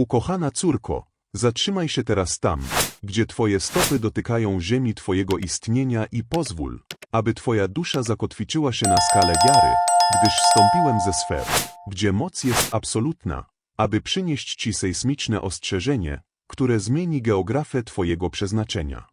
Ukochana córko, zatrzymaj się teraz tam, gdzie twoje stopy dotykają ziemi twojego istnienia i pozwól, aby twoja dusza zakotwiczyła się na skale wiary, gdyż stąpiłem ze sfer, gdzie moc jest absolutna, aby przynieść ci sejsmiczne ostrzeżenie, które zmieni geografię twojego przeznaczenia.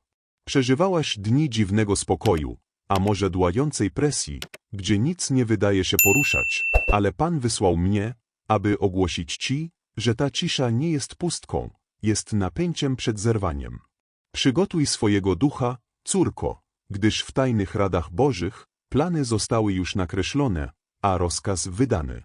Przeżywałaś dni dziwnego spokoju, a może dłającej presji, gdzie nic nie wydaje się poruszać, ale Pan wysłał mnie, aby ogłosić ci, że ta cisza nie jest pustką, jest napięciem przed zerwaniem. Przygotuj swojego ducha, córko, gdyż w tajnych radach Bożych plany zostały już nakreślone, a rozkaz wydany.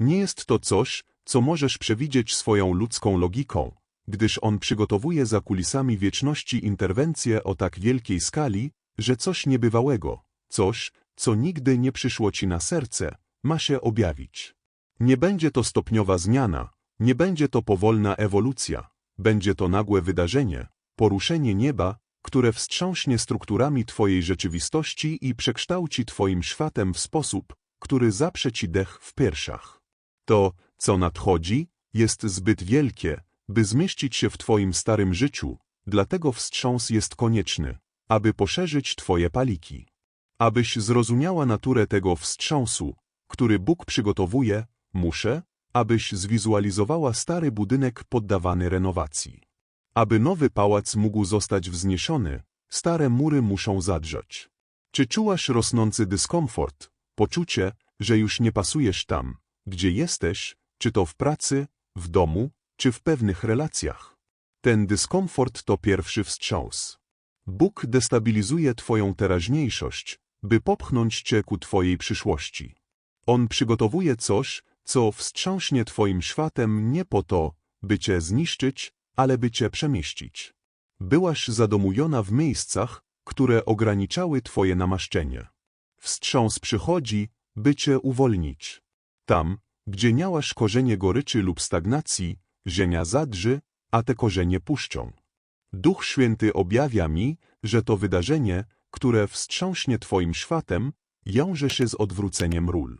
Nie jest to coś, co możesz przewidzieć swoją ludzką logiką, gdyż on przygotowuje za kulisami wieczności interwencje o tak wielkiej skali, że coś niebywałego, coś, co nigdy nie przyszło ci na serce, ma się objawić. Nie będzie to stopniowa zmiana, nie będzie to powolna ewolucja, będzie to nagłe wydarzenie, poruszenie nieba, które wstrząśnie strukturami Twojej rzeczywistości i przekształci Twoim światem w sposób, który zaprze Ci dech w piersiach. To, co nadchodzi, jest zbyt wielkie, by zmieścić się w Twoim starym życiu, dlatego wstrząs jest konieczny, aby poszerzyć Twoje paliki. Abyś zrozumiała naturę tego wstrząsu, który Bóg przygotowuje, muszę, abyś zwizualizowała stary budynek poddawany renowacji. Aby nowy pałac mógł zostać wzniesiony, stare mury muszą zadrzeć. Czy czułaś rosnący dyskomfort, poczucie, że już nie pasujesz tam, gdzie jesteś, czy to w pracy, w domu, czy w pewnych relacjach? Ten dyskomfort to pierwszy wstrząs. Bóg destabilizuje Twoją teraźniejszość, by popchnąć Cię ku Twojej przyszłości. On przygotowuje coś, co wstrząśnie Twoim światem nie po to, by Cię zniszczyć, ale by Cię przemieścić. Byłaś zadomujona w miejscach, które ograniczały Twoje namaszczenie. Wstrząs przychodzi, by Cię uwolnić. Tam, gdzie miałaś korzenie goryczy lub stagnacji, ziemia zadrzy, a te korzenie puszczą. Duch Święty objawia mi, że to wydarzenie, które wstrząśnie Twoim światem, wiąże się z odwróceniem ról.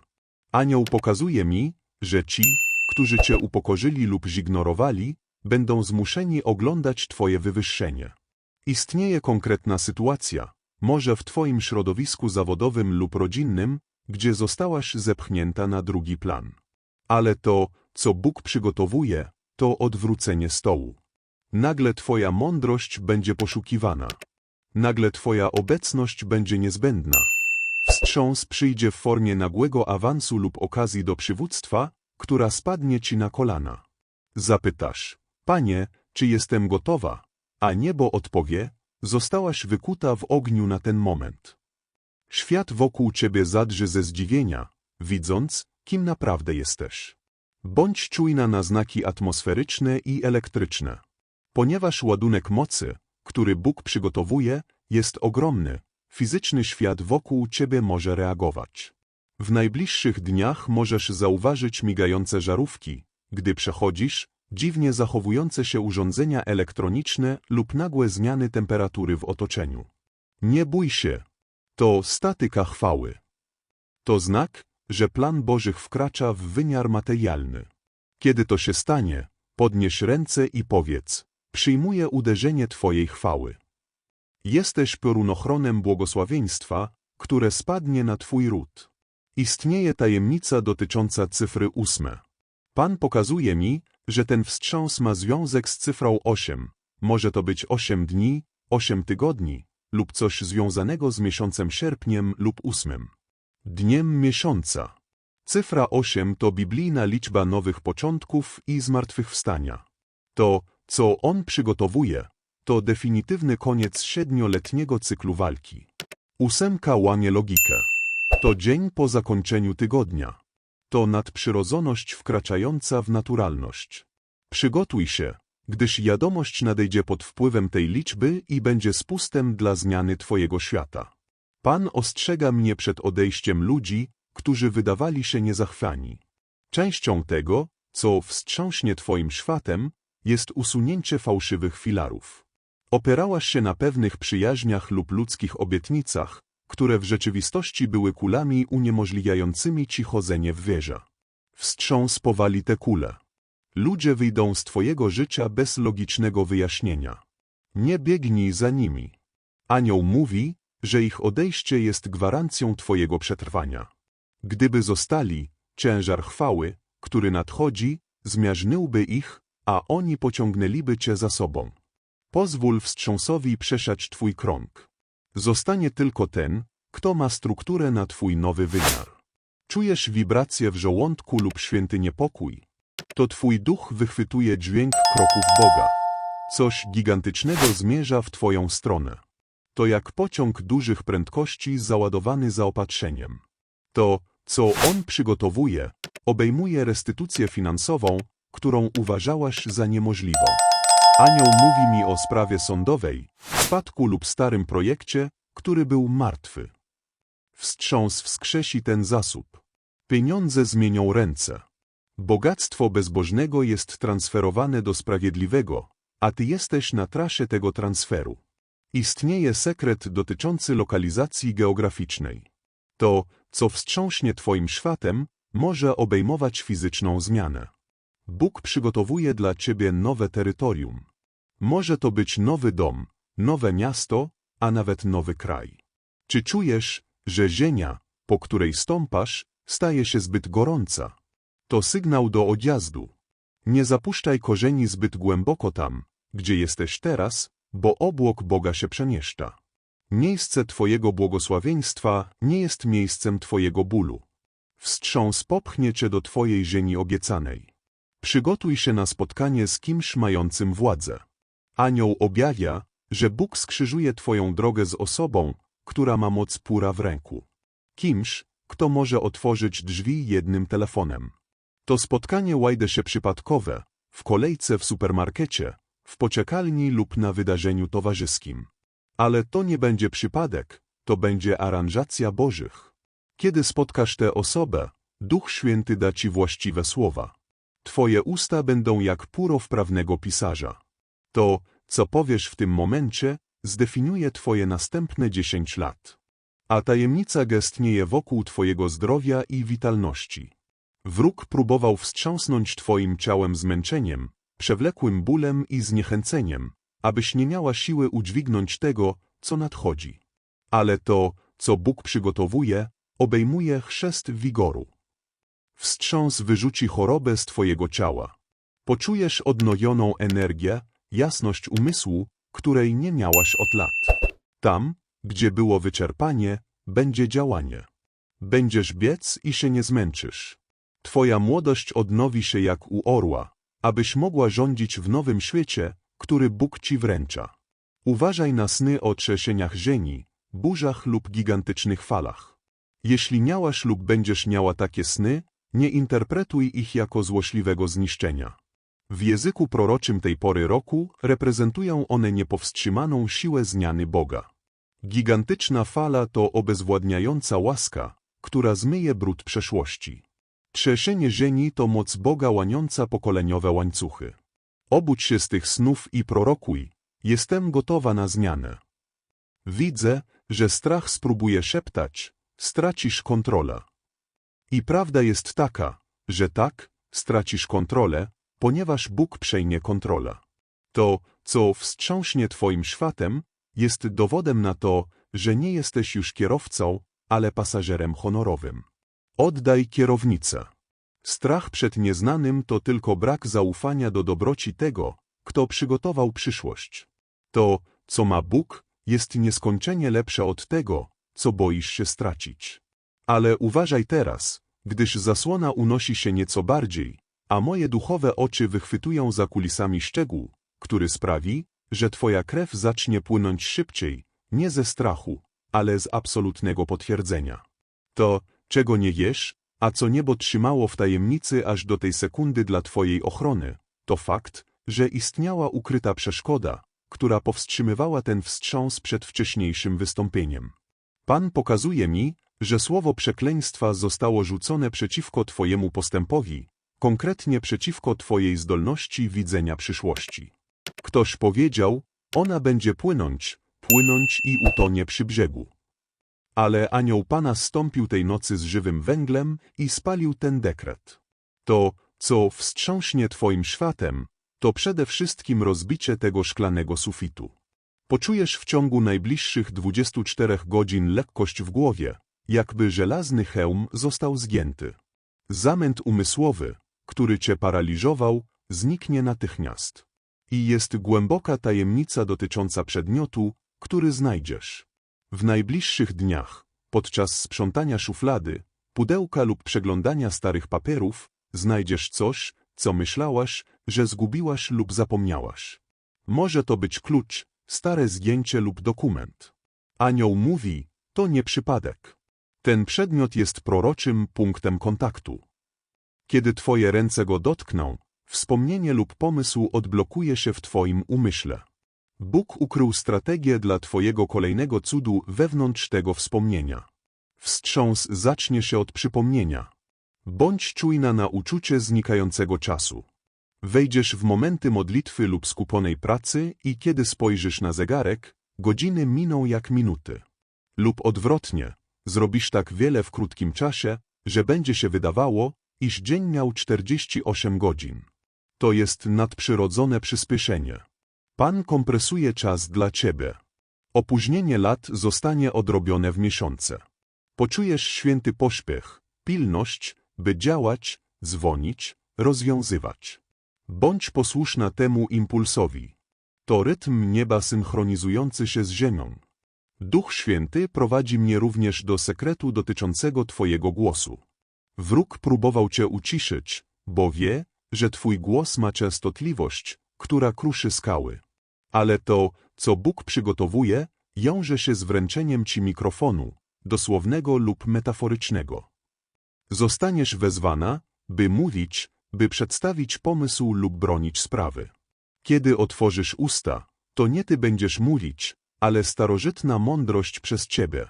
Anioł pokazuje mi, że ci, którzy Cię upokorzyli lub zignorowali, będą zmuszeni oglądać Twoje wywyższenie. Istnieje konkretna sytuacja, może w Twoim środowisku zawodowym lub rodzinnym, gdzie zostałaś zepchnięta na drugi plan. Ale to, co Bóg przygotowuje, to odwrócenie stołu. Nagle Twoja mądrość będzie poszukiwana. Nagle Twoja obecność będzie niezbędna. Wstrząs przyjdzie w formie nagłego awansu lub okazji do przywództwa, która spadnie Ci na kolana. Zapytasz, Panie, czy jestem gotowa? A niebo odpowie, zostałaś wykuta w ogniu na ten moment. Świat wokół Ciebie zadrży ze zdziwienia, widząc, kim naprawdę jesteś. Bądź czujna na znaki atmosferyczne i elektryczne. Ponieważ ładunek mocy, który Bóg przygotowuje, jest ogromny, fizyczny świat wokół Ciebie może reagować. W najbliższych dniach możesz zauważyć migające żarówki, gdy przechodzisz, dziwnie zachowujące się urządzenia elektroniczne lub nagłe zmiany temperatury w otoczeniu. Nie bój się. To statyka chwały. To znak, że plan Bożych wkracza w wymiar materialny. Kiedy to się stanie, podnieś ręce i powiedz, przyjmuję uderzenie Twojej chwały. Jesteś piorunochronem błogosławieństwa, które spadnie na Twój ród. Istnieje tajemnica dotycząca cyfry ósme. Pan pokazuje mi, że ten wstrząs ma związek z cyfrą 8. Może to być 8 dni, 8 tygodni, lub coś związanego z miesiącem sierpniem lub ósmym. Dniem miesiąca. Cyfra 8 to biblijna liczba nowych początków i zmartwychwstania. To, co on przygotowuje, to definitywny koniec siedmioletniego cyklu walki. Ósemka łamie logikę. To dzień po zakończeniu tygodnia. To nadprzyrodzoność wkraczająca w naturalność. Przygotuj się, gdyż wiadomość nadejdzie pod wpływem tej liczby i będzie spustem dla zmiany Twojego świata. Pan ostrzega mnie przed odejściem ludzi, którzy wydawali się niezachwiani. Częścią tego, co wstrząśnie Twoim światem, jest usunięcie fałszywych filarów. Opierałaś się na pewnych przyjaźniach lub ludzkich obietnicach, które w rzeczywistości były kulami uniemożliwiającymi ci chodzenie w wieża. Wstrząs powali te kule. Ludzie wyjdą z twojego życia bez logicznego wyjaśnienia. Nie biegnij za nimi. Anioł mówi, że ich odejście jest gwarancją twojego przetrwania. Gdyby zostali, ciężar chwały, który nadchodzi, zmiażdżyłby ich, a oni pociągnęliby cię za sobą. Pozwól wstrząsowi przesiać twój krąg. Zostanie tylko ten, kto ma strukturę na twój nowy wymiar. Czujesz wibrację w żołądku lub święty niepokój. To twój duch wychwytuje dźwięk kroków Boga. Coś gigantycznego zmierza w twoją stronę. To jak pociąg dużych prędkości załadowany zaopatrzeniem. To, co on przygotowuje, obejmuje restytucję finansową, którą uważałaś za niemożliwą. Anioł mówi mi o sprawie sądowej, spadku lub starym projekcie, który był martwy. Wstrząs wskrzesi ten zasób. Pieniądze zmienią ręce. Bogactwo bezbożnego jest transferowane do sprawiedliwego, a ty jesteś na trasie tego transferu. Istnieje sekret dotyczący lokalizacji geograficznej. To, co wstrząśnie twoim światem, może obejmować fizyczną zmianę. Bóg przygotowuje dla ciebie nowe terytorium. Może to być nowy dom, nowe miasto, a nawet nowy kraj. Czy czujesz, że ziemia, po której stąpasz, staje się zbyt gorąca? To sygnał do odjazdu. Nie zapuszczaj korzeni zbyt głęboko tam, gdzie jesteś teraz, bo obłok Boga się przemieszcza. Miejsce Twojego błogosławieństwa nie jest miejscem Twojego bólu. Wstrząs popchnie Cię do Twojej ziemi obiecanej. Przygotuj się na spotkanie z kimś mającym władzę. Anioł objawia, że Bóg skrzyżuje Twoją drogę z osobą, która ma moc pura w ręku. Kimś, kto może otworzyć drzwi jednym telefonem. To spotkanie łajde się przypadkowe, w kolejce w supermarkecie, w poczekalni lub na wydarzeniu towarzyskim. Ale to nie będzie przypadek, to będzie aranżacja Bożych. Kiedy spotkasz tę osobę, Duch Święty da ci właściwe słowa. Twoje usta będą jak puro wprawnego pisarza. To, co powiesz w tym momencie, zdefiniuje Twoje następne dziesięć lat. A tajemnica gestnieje wokół Twojego zdrowia i witalności. Wróg próbował wstrząsnąć Twoim ciałem zmęczeniem, przewlekłym bólem i zniechęceniem, abyś nie miała siły udźwignąć tego, co nadchodzi. Ale to, co Bóg przygotowuje, obejmuje chrzest wigoru. Wstrząs wyrzuci chorobę z Twojego ciała. Poczujesz odnojoną energię, jasność umysłu, której nie miałaś od lat. Tam, gdzie było wyczerpanie, będzie działanie. Będziesz biec i się nie zmęczysz. Twoja młodość odnowi się jak u orła, abyś mogła rządzić w nowym świecie, który Bóg ci wręcza. Uważaj na sny o trzęsieniach ziemi, burzach lub gigantycznych falach. Jeśli miałaś lub będziesz miała takie sny, nie interpretuj ich jako złośliwego zniszczenia. W języku proroczym tej pory roku reprezentują one niepowstrzymaną siłę zmiany Boga. Gigantyczna fala to obezwładniająca łaska, która zmyje brud przeszłości. Trzęsienie ziemi to moc Boga łaniąca pokoleniowe łańcuchy. Obudź się z tych snów i prorokuj. Jestem gotowa na zmianę. Widzę, że strach spróbuje szeptać, stracisz kontrolę. I prawda jest taka, że tak, stracisz kontrolę, ponieważ Bóg przejmie kontrolę. To, co wstrząśnie Twoim światem, jest dowodem na to, że nie jesteś już kierowcą, ale pasażerem honorowym. Oddaj kierownicę. Strach przed nieznanym to tylko brak zaufania do dobroci tego, kto przygotował przyszłość. To, co ma Bóg, jest nieskończenie lepsze od tego, co boisz się stracić. Ale uważaj teraz, gdyż zasłona unosi się nieco bardziej, a moje duchowe oczy wychwytują za kulisami szczegół, który sprawi, że twoja krew zacznie płynąć szybciej, nie ze strachu, ale z absolutnego potwierdzenia. To, czego nie jesz, a co niebo trzymało w tajemnicy aż do tej sekundy dla twojej ochrony, to fakt, że istniała ukryta przeszkoda, która powstrzymywała ten wstrząs przed wcześniejszym wystąpieniem. Pan pokazuje mi, że słowo przekleństwa zostało rzucone przeciwko Twojemu postępowi, konkretnie przeciwko Twojej zdolności widzenia przyszłości. Ktoś powiedział, ona będzie płynąć, płynąć i utonie przy brzegu. Ale anioł Pana stąpił tej nocy z żywym węglem i spalił ten dekret. To, Co wstrząśnie twoim światem, to przede wszystkim rozbicie tego szklanego sufitu. Poczujesz w ciągu najbliższych 24 godzin lekkość w głowie, jakby żelazny hełm został zgięty. Zamęt umysłowy, który cię paraliżował, zniknie natychmiast. I jest głęboka tajemnica dotycząca przedmiotu, który znajdziesz. W najbliższych dniach, podczas sprzątania szuflady, pudełka lub przeglądania starych papierów, znajdziesz coś, co myślałaś, że zgubiłaś lub zapomniałaś. Może to być klucz, stare zdjęcie lub dokument. Anioł mówi, to nie przypadek. Ten przedmiot jest proroczym punktem kontaktu. Kiedy twoje ręce go dotkną, wspomnienie lub pomysł odblokuje się w twoim umyśle. Bóg ukrył strategię dla twojego kolejnego cudu wewnątrz tego wspomnienia. Wstrząs zacznie się od przypomnienia. Bądź czujna na uczucie znikającego czasu. Wejdziesz w momenty modlitwy lub skuponej pracy i kiedy spojrzysz na zegarek, godziny miną jak minuty. Lub odwrotnie, zrobisz tak wiele w krótkim czasie, że będzie się wydawało, iż dzień miał 48 godzin. To jest nadprzyrodzone przyspieszenie. Pan kompresuje czas dla ciebie. Opóźnienie lat zostanie odrobione w miesiące. Poczujesz święty pośpiech, pilność, by działać, dzwonić, rozwiązywać. Bądź posłuszna temu impulsowi. To rytm nieba synchronizujący się z ziemią. Duch Święty prowadzi mnie również do sekretu dotyczącego Twojego głosu. Wróg próbował Cię uciszyć, bo wie, że Twój głos ma częstotliwość, która kruszy skały. Ale to, co Bóg przygotowuje, wiąże się z wręczeniem Ci mikrofonu, dosłownego lub metaforycznego. Zostaniesz wezwana, by mówić, by przedstawić pomysł lub bronić sprawy. Kiedy otworzysz usta, to nie Ty będziesz mówić, ale starożytna mądrość przez Ciebie.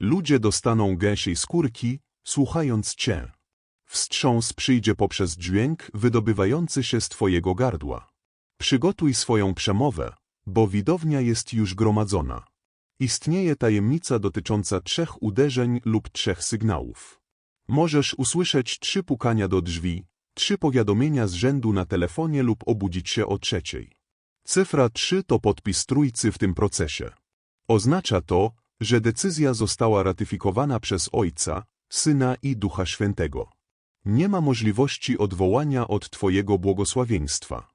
Ludzie dostaną gęsiej skórki, słuchając Cię. Wstrząs przyjdzie poprzez dźwięk wydobywający się z Twojego gardła. Przygotuj swoją przemowę, bo widownia jest już gromadzona. Istnieje tajemnica dotycząca trzech uderzeń lub trzech sygnałów. Możesz usłyszeć trzy pukania do drzwi, trzy powiadomienia z rzędu na telefonie lub obudzić się o trzeciej. Cyfra 3 to podpis trójcy w tym procesie. Oznacza to, że decyzja została ratyfikowana przez Ojca, Syna i Ducha Świętego. Nie ma możliwości odwołania od Twojego błogosławieństwa.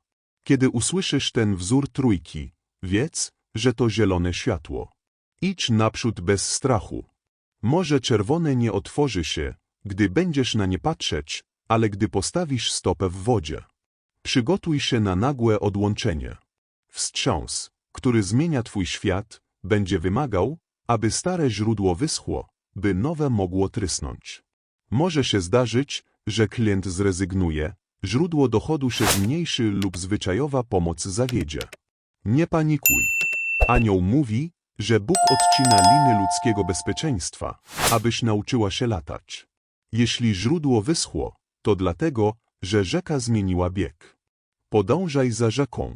Kiedy usłyszysz ten wzór trójki, wiedz, że to zielone światło. Idź naprzód bez strachu. Może czerwone nie otworzy się, gdy będziesz na nie patrzeć, ale gdy postawisz stopę w wodzie. Przygotuj się na nagłe odłączenie. Wstrząs, który zmienia Twój świat, będzie wymagał, aby stare źródło wyschło, by nowe mogło trysnąć. Może się zdarzyć, że klient zrezygnuje, źródło dochodu się zmniejszy lub zwyczajowa pomoc zawiedzie. Nie panikuj. Anioł mówi, że Bóg odcina liny ludzkiego bezpieczeństwa, abyś nauczyła się latać. Jeśli źródło wyschło, to dlatego, że rzeka zmieniła bieg. Podążaj za rzeką.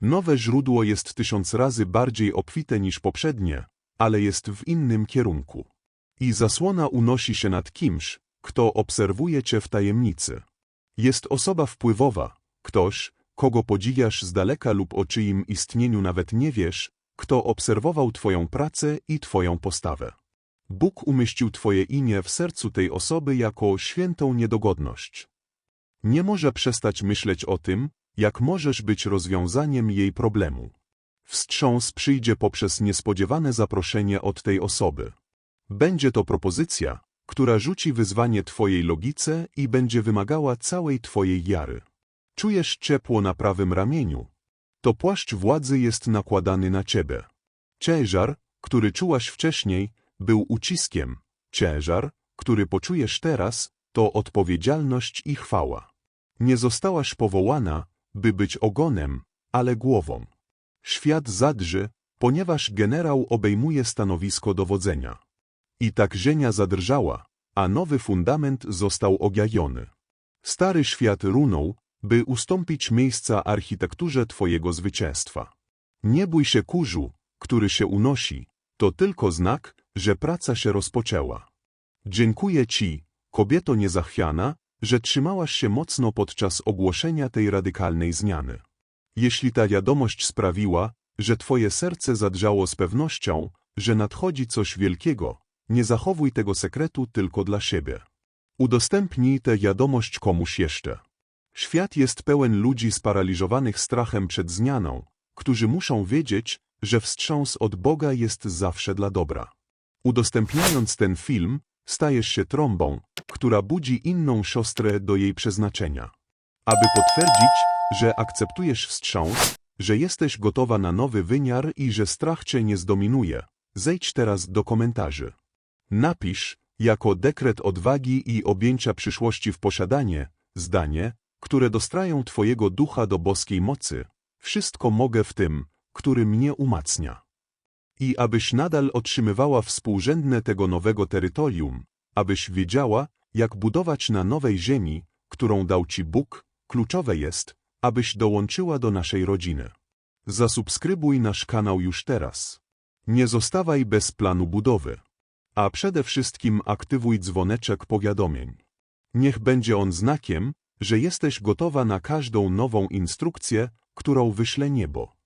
Nowe źródło jest tysiąc razy bardziej obfite niż poprzednie, ale jest w innym kierunku. I zasłona unosi się nad kimś, kto obserwuje cię w tajemnicy. Jest osoba wpływowa, ktoś, kogo podziwiasz z daleka lub o czyim istnieniu nawet nie wiesz, kto obserwował twoją pracę i twoją postawę. Bóg umieścił twoje imię w sercu tej osoby jako świętą niedogodność. Nie może przestać myśleć o tym, jak możesz być rozwiązaniem jej problemu. Wstrząs przyjdzie poprzez niespodziewane zaproszenie od tej osoby. Będzie to propozycja, która rzuci wyzwanie Twojej logice i będzie wymagała całej Twojej jary. Czujesz ciepło na prawym ramieniu. To płaszcz władzy jest nakładany na Ciebie. Ciężar, który czułaś wcześniej, był uciskiem. Ciężar, który poczujesz teraz, to odpowiedzialność i chwała. Nie zostałaś powołana, by być ogonem, ale głową. Świat zadrży, ponieważ generał obejmuje stanowisko dowodzenia. I tak ziemia zadrżała, a nowy fundament został ogiajony. Stary świat runął, by ustąpić miejsca architekturze Twojego zwycięstwa. Nie bój się kurzu, który się unosi, to tylko znak, że praca się rozpoczęła. Dziękuję Ci, kobieto niezachwiana, że trzymałaś się mocno podczas ogłoszenia tej radykalnej zmiany. Jeśli ta wiadomość sprawiła, że twoje serce zadrżało z pewnością, że nadchodzi coś wielkiego, nie zachowuj tego sekretu tylko dla siebie. Udostępnij tę wiadomość komuś jeszcze. Świat jest pełen ludzi sparaliżowanych strachem przed zmianą, którzy muszą wiedzieć, że wstrząs od Boga jest zawsze dla dobra. Udostępniając ten film, stajesz się trąbą, która budzi inną siostrę do jej przeznaczenia. Aby potwierdzić, że akceptujesz wstrząs, że jesteś gotowa na nowy wymiar i że strach cię nie zdominuje, zejdź teraz do komentarzy. Napisz, jako dekret odwagi i objęcia przyszłości w posiadanie, zdanie, które dostrają Twojego ducha do boskiej mocy. Wszystko mogę w tym, który mnie umacnia. I abyś nadal otrzymywała współrzędne tego nowego terytorium, abyś wiedziała, jak budować na nowej ziemi, którą dał Ci Bóg, kluczowe jest, abyś dołączyła do naszej rodziny. Zasubskrybuj nasz kanał już teraz. Nie zostawaj bez planu budowy. A przede wszystkim aktywuj dzwoneczek powiadomień. Niech będzie on znakiem, że jesteś gotowa na każdą nową instrukcję, którą wyśle niebo.